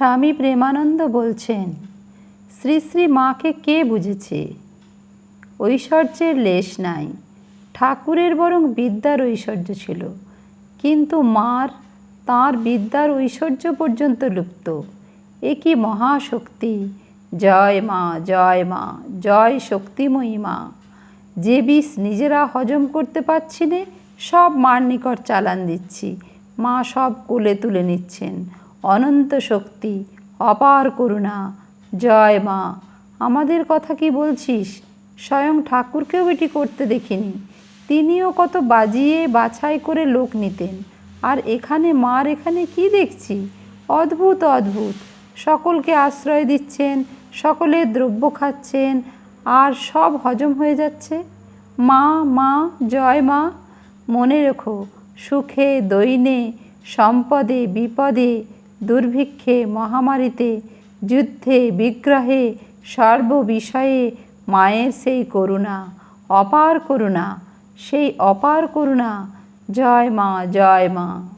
স্বামী প্রেমানন্দ বলছেন, শ্রী শ্রী মাকে কে বুঝেছে? ঐশ্বর্যের লেশ নাই। ঠাকুরের বরং বিদ্যার ঐশ্বর্য ছিল। কিন্তু মার, তাঁর বিদ্যার ঐশ্বর্য পর্যন্ত লুপ্ত। এ কি মহাশক্তি? জয় মা জয় মা, জয় শক্তিময়ী মা। যে বিষ নিজেরা হজম করতে পারছি নে, সব মার নিকট চালান দিচ্ছি। মা সব কোলে তুলে নিচ্ছেন। অনন্ত শক্তি, অপার করুণা। জয় মা, আমাদের কথা কি বলছিস? স্বয়ং ঠাকুরকেও এটি করতে দেখিনি। তিনিও কত বাজিয়ে বাছাই করে লোক নিতেন। আর এখানে মার এখানে কি দেখছি? অদ্ভুত অদ্ভুত। সকলকে আশ্রয় দিচ্ছেন সকলের দ্রব্য খাচ্ছেন, আর সব হজম হয়ে যাচ্ছে। মা মা, জয় মা, মনে রেখো, সুখে, দৈনে, সম্পদে, বিপদে দুর্ভিক্ষে, মহামারীতে, যুদ্ধে, বিগ্রহে, সর্ববিষয়ে মায়ের সেই করুণা, অপার করুণা, সেই অপার করুণা। জয় মা জয় মা।